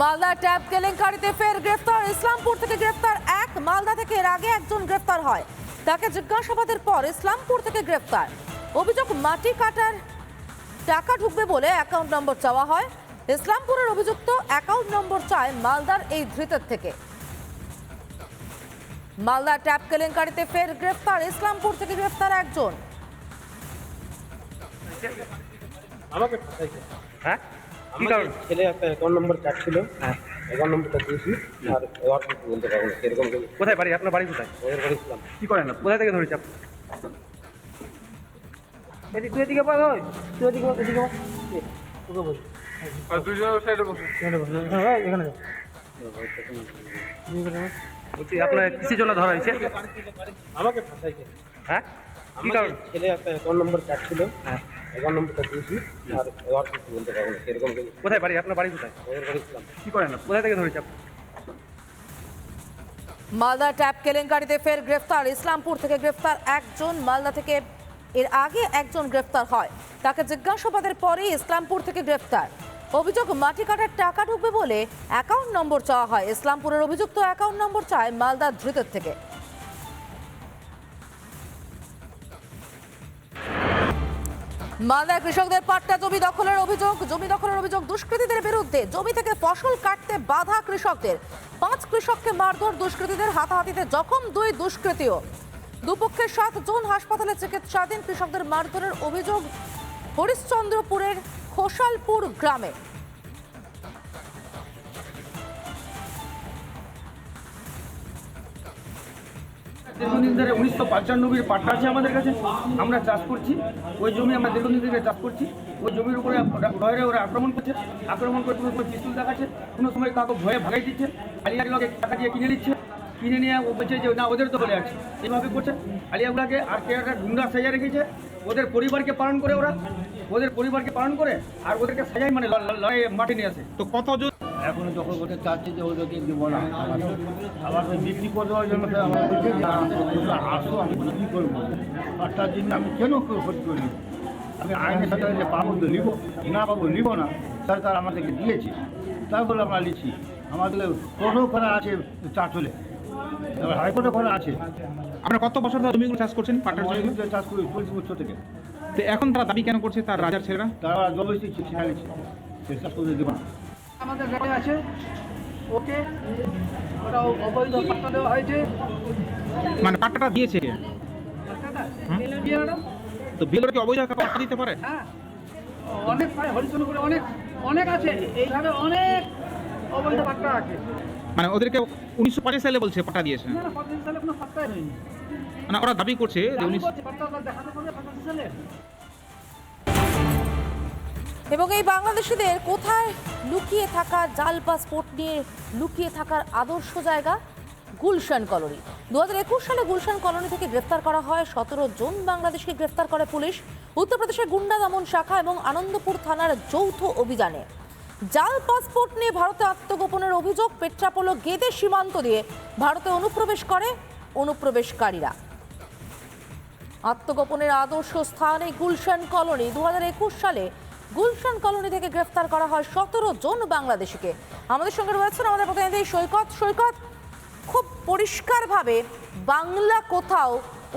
Malda tab কেলেঙ্কারিতে ফের গ্রেফতার। ইসলামপুর থেকে গ্রেফতার এক, মালদা থেকে এর আগে একজন গ্রেফতার হয়। তাকে জিজ্ঞাসাবাদের পর ইসলামপুর থেকে গ্রেফতার। অভিযোগ, মাটি কাটার টাকা ঢুকবে বলে অ্যাকাউন্ট নম্বর চাওয়া হয়। ইসলামপুরের অভিযুক্ত অ্যাকাউন্ট নম্বর চায় মালদার এই ধৃতের থেকে। মালদা ট্যাব কেলেঙ্কারিতে ফের গ্রেফতার। ইসলামপুর থেকে গ্রেফতার একজন। হ্যাঁ? কারণ? ছেলে একটা অ্যাকাউন্ট নম্বর চাচ্ছিল হ্যাঁ। অ্যাকাউন্ট নম্বরটা দিয়েছি আর এবার কিছু বলতে পারব না সেরকম কোথায় বাড়ি? আপনার বাড়ি কোথায়? ওদের করেছিলাম কি করেন কোথায় থেকে ধরেছি আপনি? এদিকে তুই এদিকে পাস হয় তুই এদিকে পাস এদিকে পাস তোকে বল। হ্যাঁ এখানে। বলছি আপনার কিসের জন্য ধরা হয়েছে? আমাকে ফাঁসাইছে। হ্যাঁ? কি কারণ? ছেলে একটা অ্যাকাউন্ট নম্বর চাচ্ছিল হ্যাঁ। অ্যাকাউন্ট নম্বরটা দিয়েছি আর এবার কিছু বলতে পারব না সেরকম কোথায় বাড়ি? আপনার বাড়ি কোথায়? ওদের করেছিলাম কি করেন কোথায় থেকে ধরেছি আপনি? মালদা ট্যাব কেলেঙ্কারিতে ফের গ্রেফতার। ইসলামপুর থেকে গ্রেফতার একজন মালদা থেকে এর আগে একজন গ্রেফতার হয়। তাকে জিজ্ঞাসাবাদের পরে ইসলামপুর থেকে গ্রেফতার। অভিযোগ মাটি কাটার টাকা ঢুকবে বলে অ্যাকাউন্ট নম্বর চাওয়া হয়। ইসলামপুরের অভিযুক্ত অ্যাকাউন্ট নম্বর চায় মালদার ধৃতের থেকে। মালদায় কৃষকদের পাট্টা জমি দখলের অভিযোগ, জমি দখলের অভিযোগ দুষ্কৃতীদের বিরুদ্ধে। জমি থেকে ফসল কাটতে বাধা কৃষকদের। পাঁচ কৃষককে মারধর দুষ্কৃতীদের হাতাহাতিতে জখম দুই দুষ্কৃতীয় দুপক্ষের সাত জুন হাসপাতালে চিকিৎসাধীন কৃষকদের মারধরের অভিযোগ হরিশ্চন্দ্রপুরের খোসালপুর গ্রামে। দীর্ঘদিন ধরে উনিশশো পঁচানব্বই পাট্টা আছে আমাদের কাছে। আমরা চাষ করছি। ওই জমি আমরা দীর্ঘদিন ধরে চাষ করছি। ওই জমির উপরে ভয়ে ওরা আক্রমণ করছে। আক্রমণ করে কোনো পিস্তুল দেখাচ্ছে। কোনো সময় কাউকে ভয়ে ভাগাই দিচ্ছে। আলিয়ার লোকে টাকা দিয়ে কিনে নিচ্ছে। কিনে নিয়ে ও বলছে যে, না, ওদের তো বলে আছে। এইভাবে করছে। আলিয়াগুলাকে আর কে একটা গুন্ডা সাজা রেখেছে। ওদের পরিবারকে পালন করে ওরা। ওদের পরিবারকে পালন করে আর ওদেরকে সাজাই মানে লড়াই মাঠে নিয়ে আসে। তো কতজন এখন যখন ওদের চাচ্ছি যে ওদেরকে দিব না আবার বিক্রি করে দেওয়ার জন্য আসো আমি বিক্রি করব? আর তার জন্য আমি কেন ক্ষতি করি আমি আইনের সাথে যে পাবো তো নিব না পাবো নিব না তাহলে তারা আমাদেরকে দিয়েছে। তারপরে আমরা লিখছি আমাদের কোনো ওখানে আছে চাঁচলে এবার হাইকোর্টে ওখানে আছে। আপনারা কত বছর ধরে জমিগুলো চাষ করছেন পাটার জমিগুলো? চাষ করি চল্লিশ বছর থেকে। তো এখন তারা দাবি কেন করছে তার রাজার ছেলেরা? তারা জবরদস্তি ছিঁড়া চাষ করতে দেবো না। আমাদের গাড়ি আছে। ওকে ওটা অবৈধ পাত্তা দেওয়া হয়েছে। মানে পাট্টাটা দিয়েছে। কে? তো বিএলও কি অবৈধ পাট্টা দিতে পারে? হ্যাঁ। অনেক পায় হরিচন্দ্রপুরে অনেক অনেক আছে। এইভাবে অনেক অবৈধ পাত্তা আছে। মানে ওদেরকে উনিশশো পঁচাশি সালে বলছে পাট্টা দিয়েছে। না না সালে কোনো পাত্তাই হয়নি। মানে ওরা দাবি করছে যে আমি উনিশ দেখাতে পারবে সালে। এবং এই বাংলাদেশিদের কোথায় লুকিয়ে থাকা জাল পাসপোর্ট নিয়ে লুকিয়ে থাকার আদর্শ জায়গা? গুলশান কলোনি। দু হাজার একুশ সালে গুলশান কলোনি থেকে গ্রেফতার করা হয়। সতেরো জন বাংলাদেশকে গ্রেফতার করে পুলিশ। উত্তরপ্রদেশের গুন্ডা দমন শাখা এবং আনন্দপুর থানার যৌথ অভিযানে। জাল পাসপোর্ট নিয়ে ভারতে আত্মগোপনের অভিযোগ, পেট্রাপোলো গেদে সীমান্ত দিয়ে ভারতে অনুপ্রবেশ করে অনুপ্রবেশকারীরা। আত্মগোপনের আদর্শ স্থান এই গুলশান কলোনি। দু হাজার একুশ সালে গুলশান কলোনি থেকে গ্রেফতার করা হয় সতেরো জন বাংলাদেশিকে। আমাদের সঙ্গে রয়েছেন আমাদের প্রতিনিধি সৈকত। সৈকত, খুব পরিষ্কারভাবে বাংলা কোথাও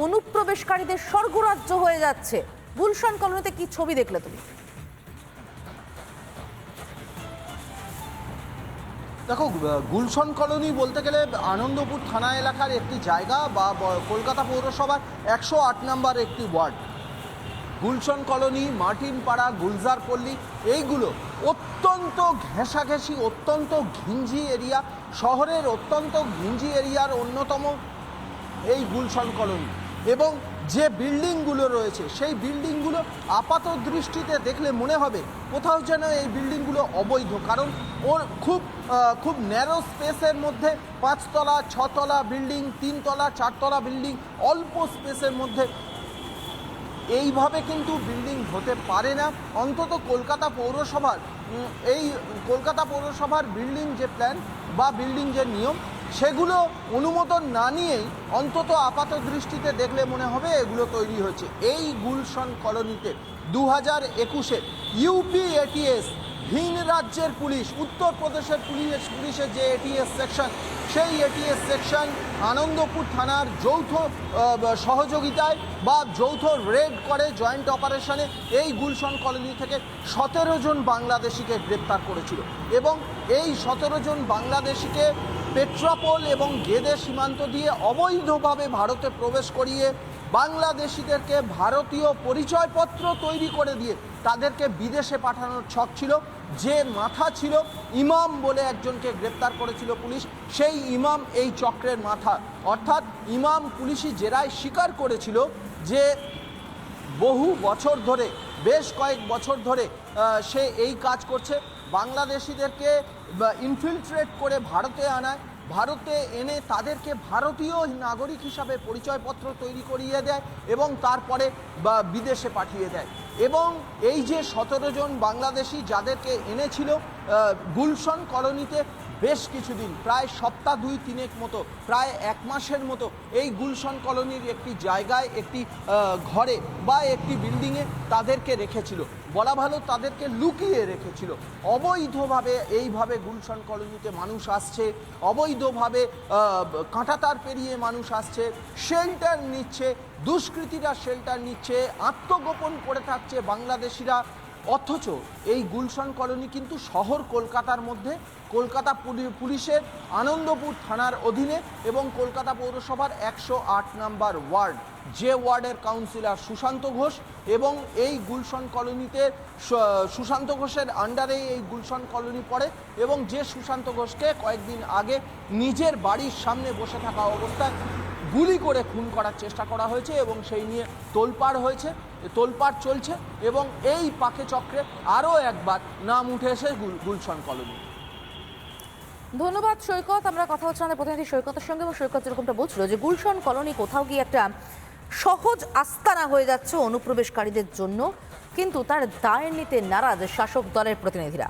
অনুপ্রবেশকারীদের স্বর্গরাজ্য হয়ে যাচ্ছে। গুলশান কলোনিতে কি ছবি দেখলে তুমি? দেখো গুলশন কলোনি বলতে গেলে আনন্দপুর থানা এলাকার একটি জায়গা বা কলকাতা পৌরসভার একশো আট নম্বর একটি ওয়ার্ড। গুলশন কলোনি মার্টিনপাড়া গুলজার পল্লী এইগুলো অত্যন্ত ঘেঁষাঘেঁষি, অত্যন্ত ঘিঞ্জি এরিয়া, শহরের অত্যন্ত ঘিঞ্জি এরিয়ার অন্যতম এই গুলশন কলোনি। এবং যে বিল্ডিংগুলো রয়েছে, সেই বিল্ডিংগুলো আপাত দৃষ্টিতে দেখলে মনে হবে কোথাও যেন এই বিল্ডিংগুলো অবৈধ। কারণ ওর খুব খুব ন্যারো স্পেসের মধ্যে পাঁচতলা, ছতলা বিল্ডিং, তিনতলা, চারতলা বিল্ডিং, অল্প স্পেসের মধ্যে এইভাবে কিন্তু বিল্ডিং হতে পারে না। অন্তত কলকাতা পৌরসভার এই কলকাতা পৌরসভার বিল্ডিং যে প্ল্যান বা বিল্ডিং যে নিয়ম, সেগুলো অনুমোদন না নিয়েই অন্তত আপাত দৃষ্টিতে দেখলে মনে হবে এগুলো তৈরি হয়েছে। এই গুলশন কলোনিতে দু হাজার একুশে ইউপি এটিএস ভিন রাজ্যের পুলিশ উত্তরপ্রদেশের পুলিশ পুলিশের যে এটিএস সেকশন সেই এটিএস সেকশন আনন্দপুর থানার যৌথ সহযোগিতায় বা যৌথ রেড করে জয়েন্ট অপারেশনে এই গুলশন কলোনি থেকে সতেরো জন বাংলাদেশিকে গ্রেপ্তার করেছিল এবং এই সতেরো জন বাংলাদেশিকে পেট্রাপোল এবং গেদে সীমান্ত দিয়ে অবৈধভাবে ভারতে প্রবেশ করিয়ে বাংলাদেশিদেরকে ভারতীয় পরিচয়পত্র তৈরি করে দিয়ে তাদেরকে বিদেশে পাঠানোর ছক ছিল। যে মাথা ছিল ইমাম বলে একজনকে গ্রেপ্তার করেছিল পুলিশ। সেই ইমাম এই চক্রের মাথা। অর্থাৎ ইমাম পুলিশি জেরায় স্বীকার করেছিল যে বহু বছর ধরে, বেশ কয়েক বছর ধরে সে এই কাজ করছে। বাংলাদেশিদেরকে ইনফিলট্রেট করে ভারতে আনায়। ভারতে এনে তাদেরকে ভারতীয় নাগরিক হিসাবে পরিচয়পত্র তৈরি করিয়ে দেয় এবং তারপরে বা বিদেশে পাঠিয়ে দেয়। এবং এই যে সতেরো জন বাংলাদেশি যাদেরকে এনেছিল গুলশন কলোনিতে বেশ কিছুদিন, প্রায় সপ্তাহ দুই তিনেক মতো, প্রায় এক মাসের মতো এই গুলশন কলোনির একটি জায়গায়, একটি ঘরে বা একটি বিল্ডিংয়ে তাদেরকে রেখেছিল। বলা ভালো তাদেরকে লুকিয়ে রেখেছিল। অবৈধভাবে এইভাবে গুলশান কলোনিতে মানুষ আসছে, অবৈধভাবে কাঁটাতার পেরিয়ে মানুষ আসছে শেল্টার নিচ্ছে, দুষ্কৃতীরা শেল্টার নিচ্ছে, আত্মগোপন করে থাকছে বাংলাদেশিরা। অথচ এই গুলশন কলোনি কিন্তু শহর কলকাতার মধ্যে, কলকাতা পুলিশের আনন্দপুর থানার অধীনে এবং কলকাতা পৌরসভার একশো আট নাম্বার ওয়ার্ড, যে ওয়ার্ডের কাউন্সিলর সুশান্ত ঘোষ এবং এই গুলশন কলোনিতে সুশান্ত ঘোষের আন্ডারেই এই গুলশন কলোনি পড়ে এবং যে সুশান্ত ঘোষকে কয়েকদিন আগে নিজের বাড়ির সামনে বসে থাকা অবস্থায় গুলি করে খুন করার চেষ্টা করা হয়েছে এবং সেই নিয়ে তোলপাড় হয়েছে, তোলপাড় চলছে এবং এই পাকে চক্রে আরও একবার নাম উঠে এসে গুল- গুলশন কলোনি। ধন্যবাদ, সৈকত। আমরা কথা হচ্ছে আমাদের প্রতিনিধি সৈকতের সঙ্গে এবং সৈকত যেরকমটা বলছিল যে গুলশন কলোনি কোথাও গিয়ে একটা সহজ আস্তানা হয়ে যাচ্ছে অনুপ্রবেশকারীদের জন্য, কিন্তু তার দায় নিতে নারাজ শাসক দলের প্রতিনিধিরা।